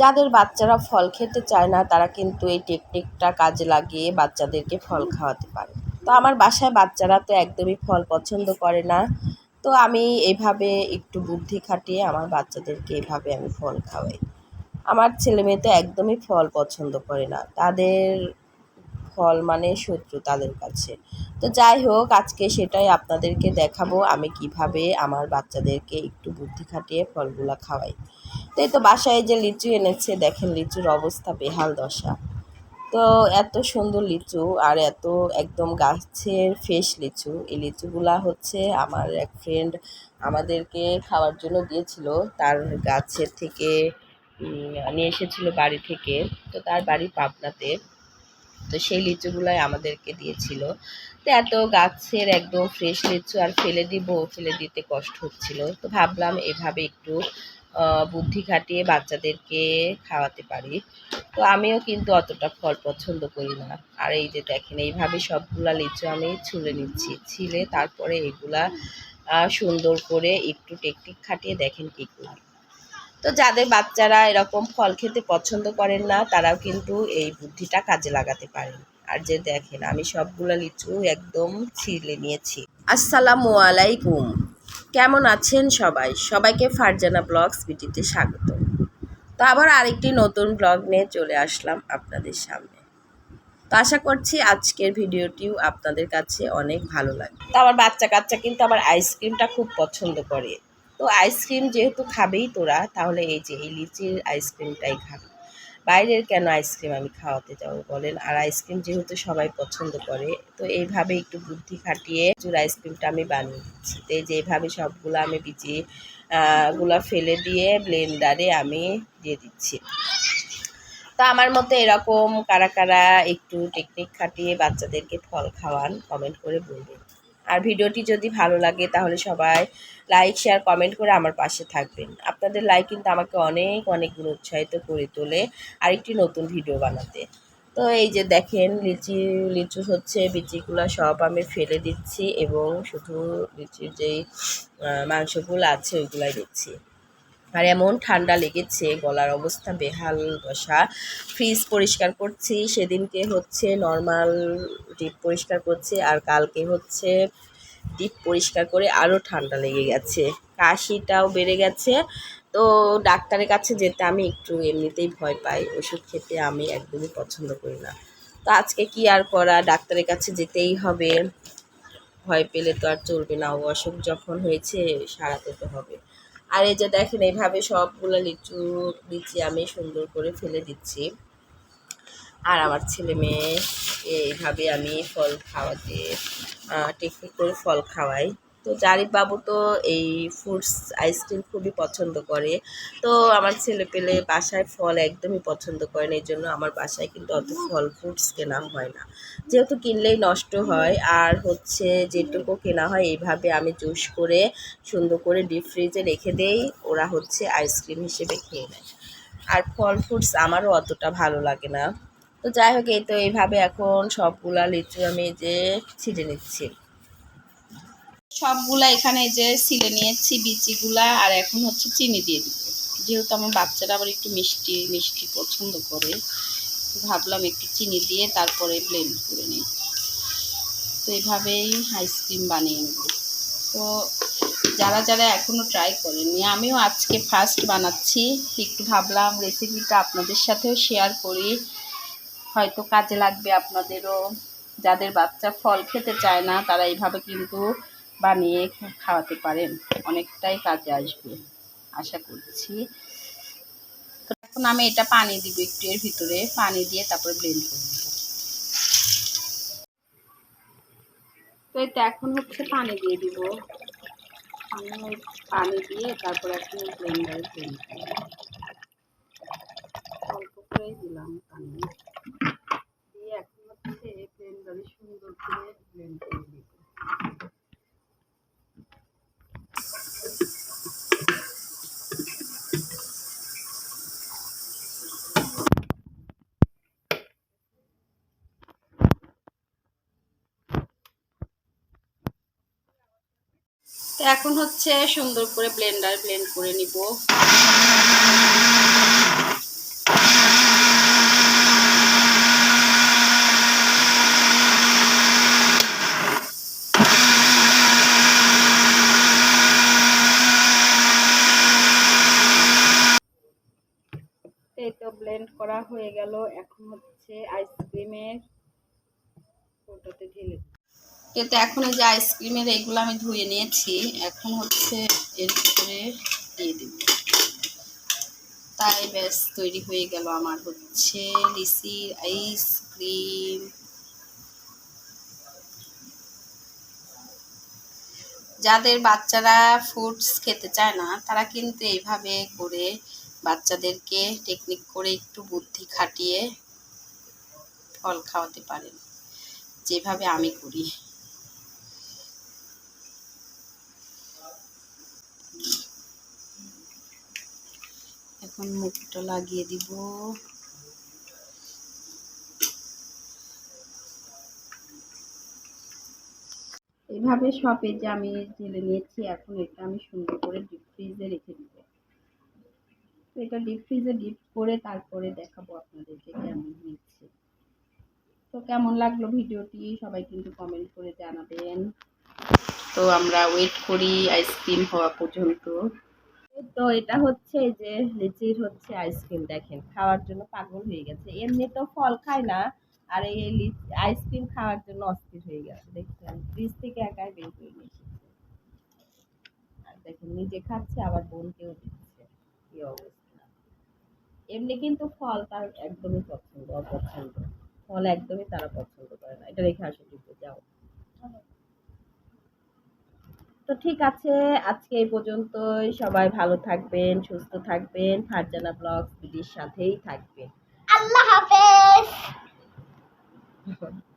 যাদের বাচ্চারা ফল খেতে চায় না, তারা কিন্তু এই টেকনিকটা কাজে লাগিয়ে বাচ্চাদেরকে ফল খাওয়াতে পারে। তো আমার বাসায় বাচ্চারা তো একদমই ফল পছন্দ করে না। তো আমি এভাবে একটু বুদ্ধি খাটিয়ে আমার বাচ্চাদেরকে এভাবে আমি ফল খাওয়াই। আমার ছেলে মেয়ে তো একদমই ফল পছন্দ করে না। তাদের ফল মানে শত্রু তাদের কাছে। তো যাই হোক, আজকে সেটাই আপনাদেরকে দেখাবো, আমি কীভাবে আমার বাচ্চাদেরকে একটু বুদ্ধি খাটিয়ে ফলগুলো খাওয়াই। তো এই তো বাসায় যে লিচু এনেছে, দেখেন লিচুর অবস্থা বেহাল দশা। তো এত সুন্দর লিচু আর এত একদম গাছের ফ্রেশ লিচু। এই লিচুগুলা হচ্ছে আমার এক ফ্রেন্ড আমাদেরকে খাওয়ার জন্য দিয়েছিল। তার গাছের থেকে নিয়ে এসেছিল বাড়ি থেকে। তো তার বাড়ি পাবনাতে। তো সেই লিচুগুলাই আমাদেরকে দিয়েছিল। তো এত গাছের একদম ফ্রেশ লিচু আর ফেলে দিব, ফেলে দিতে কষ্ট হচ্ছিল। তো ভাবলাম এভাবে একটু বুদ্ধি খাটিয়ে বাচ্চাদেরকে খাওয়াতে পারি। তো আমিও কিন্তু অতটা ফল পছন্দ করি না। আর এই যে দেখেন, এইভাবে সবগুলা লিচু আমি ছুলে নিচ্ছি, ছিলে তারপরে এগুলা সুন্দর করে একটু টেকটিক খাটিয়ে দেখেন কি করি তো যাদের বাচ্চারা এরকম ফল খেতে পছন্দ করেন না, তারাও কিন্তু এই বুদ্ধিটা কাজে লাগাতে পারেন। আর যে দেখেন, আমি সবগুলো লিচু একদম ছিলে নিয়েছি। আসসালামু আলাইকুম। কেমন আছেন সবাই? সবাইকে ফারজানা ব্লগস ভিডিওতে স্বাগত। তো আবার আরেকটি নতুন ব্লগ নিয়ে চলে আসলাম আপনাদের সামনে। তো আশা করছি আজকের ভিডিওটিও আপনাদের কাছে অনেক ভালো লাগে তো আমার বাচ্চা কাচ্চা কিন্তু আমার আইসক্রিমটা খুব পছন্দ করে। তো আইসক্রিম যেহেতু খাবেই তোরা, তাহলে এই যে এই লিচির আইসক্রিমটাই খাবে। বাইরের কেন আইসক্রিম আমি খাওয়াতে যাব বলেন? আর আইসক্রিম যেহেতু সবাই পছন্দ করে, তো এইভাবে একটু বুদ্ধি খাটিয়ে চুর আইসক্রিমটা আমি বানিয়ে দিচ্ছি তো এই যে সবগুলো আমি বিচি গুলা ফেলে দিয়ে ব্লেন্ডারে আমি দিয়ে দিচ্ছি। তা আমার মতো এরকম কারা কারা একটু টেকনিক খাটিয়ে বাচ্চাদেরকে ফল খাওয়ান কমেন্ট করে বলবেন। আর ভিডিওটি যদি ভালো লাগে, তাহলে সবাই লাইক শেয়ার কমেন্ট করে আমার পাশে থাকবেন। আপনাদের লাইক কিন্তু আমাকে অনেক অনেক গুণ উৎসাহিত করে তোলে আর একটি নতুন ভিডিও বানাতে। তো এই যে দেখেন, লিচি, লিচু হচ্ছে, বিচিগুলো সব আমি ফেলে দিচ্ছি এবং শুধু লিচির যেই মাংসগুলো আছে, ওইগুলাই দিচ্ছি। আর এমন ঠান্ডা লেগেছে, গলার অবস্থা বেহাল দশা ফ্রিজ পরিষ্কার করছি, সেদিনকে হচ্ছে নর্মাল ডিপ পরিষ্কার করছি আর কালকে হচ্ছে ডিপ পরিষ্কার করে আরও ঠান্ডা লেগে গেছে। কাশিটাও বেড়ে গেছে। তো ডাক্তারের কাছে যেতে আমি একটু এমনিতেই ভয় পাই, ওষুধ খেতে আমি একদমই পছন্দ করি না। তো আজকে কি আর করা? ডাক্তারের কাছে যেতেই হবে। ভয় পেলে তো আর চলবে না, অসুখ যখন হয়েছে সারাতে তো হবে। আর এই যে দেখেন, এইভাবে সবগুলো লিচু লিচি আমি সুন্দর করে ফেলে দিচ্ছি। আর আমার ছেলে মেয়ে, এইভাবে আমি ফল খাওয়াতে টেকনিক করে ফল খাওয়াই। তো জারিফ বাবু তো এই ফ্রুটস আইসক্রিম খুবই পছন্দ করে। তো আমার ছেলে পেলে বাসায় ফল একদমই পছন্দ করে না, এই জন্য আমার বাসায় কিন্তু অত ফল ফ্রুটস কেনা হয় না। যেহেতু কিনলেই নষ্ট হয়, আর হচ্ছে যেটুকু কেনা হয় এইভাবে আমি জুস করে সুন্দর করে ডিপ ফ্রিজে রেখে দেই, ওরা হচ্ছে আইসক্রিম হিসেবে খেয়ে নেয়। আর ফল ফ্রুটস আমারও অতটা ভালো লাগে না। তো যাই হোক, এই তো এইভাবে এখন সবগুলা লিচু আমি যে ছিঁড়ে নিচ্ছি। সবগুলা এখানে যে সিলে নিয়েছি বিচিগুলা, আর এখন হচ্ছে চিনি দিয়ে দিব। যেহেতু আমার বাচ্চারা আবার একটু মিষ্টি মিষ্টি পছন্দ করে ভাবলাম একটু চিনি দিয়ে তারপরে ব্লেন্ড করে নিই। তো এইভাবেই আইসক্রিম বানিয়ে নেব। তো যারা যারা এখনও ট্রাই করেননি, আমিও আজকে ফার্স্ট বানাচ্ছি। একটু ভাবলাম রেসিপিটা আপনাদের সাথেও শেয়ার করি। হয়তো কাজে লাগবে আপনাদেরও। যাদের বাচ্চা ফল খেতে চায় না, তারা এইভাবে কিন্তু বানিয়ে খাওয়াতে পারেন। অনেকটাই কাজে আসবে, আশা করছি। তো এখন আমি এটা পানি দিব একটু এর ভিতরে, পানি দিয়ে তারপরে ব্লেন্ড করে দেবো তো এটা এখন হচ্ছে পানি দিয়ে দিব। আমি পানি দিয়ে তারপরে এখন ব্লেন্ডারে ব্লেন্ড করব। অল্প করেই দিলাম পানি। দিয়ে এখন হচ্ছে ব্লেন্ডারে সুন্দর করে ব্লেন্ড করে তো এখন হচ্ছে সুন্দর করে ব্লেন্ডার ব্লেন্ড করে নিব। এই তো ব্লেন্ড করা হয়ে গেল, এখন হচ্ছে আইসক্রিমের ওটাতে ঢেলে কিন্তু এখন এই যে আইসক্রিমের এইগুলো আমি ধুয়ে নিয়েছি, এখন হচ্ছে এর ভিতরে দিয়ে দিব। তাই ব্যাস, তৈরি হয়ে গেল আমার হচ্ছে লিচির আইসক্রিম। যাদের বাচ্চারা ফুডস খেতে চায় না, তারা কিন্তু এইভাবে করে বাচ্চাদেরকে টেকনিক করে একটু বুদ্ধি খাটিয়ে ফল খাওয়াতে পারেন। যেভাবে আমি করি। এখন মুখটা লাগিয়ে দিব। এভাবে সব যে আমি ঢেলে নিয়েছি, এখন এটা আমি সুন্দর করে ডিপ ফ্রিজে রেখে দিব। এটা ডিপ ফ্রিজে ডিপ করে তারপরে দেখাবো আপনাদেরকে কেমন হয়েছে। তো কেমন লাগল ভিডিওটি? সবাই কিন্তু কমেন্ট করে জানাবেন। তো আমরা ওয়েট করি আইসক্রিম হওয়া পর্যন্ত। তো এটা হচ্ছে যে লিচির হচ্ছে আইসক্রিম, দেখেন, খাওয়ার জন্য পাগল হয়ে গেছে। এমনি তো ফল খায় না, আর এই লিচ- আইসক্রিম খাওয়ার জন্য অস্থির হয়ে গেছে। দেখছেন, ফ্রিজ থেকে একাই বের করে আর দেখেন, নিজে খাচ্ছে, আবার বোনকেও দিচ্ছে। কি অবস্থা। এমনি কিন্তু ফল তার একদমই পছন্দ, অপছন্দ। ফল একদমই তারা পছন্দ করে না। এটা রেখে আসো দিতে যাও। তো ঠিক আছে আজকে এই পর্যন্তই। সবাই ভালো থাকবেন সুস্থ থাকবেন। ফারজানা ব্লগস দিদির সাথেই থাকবেন। আল্লাহ হাফেজ।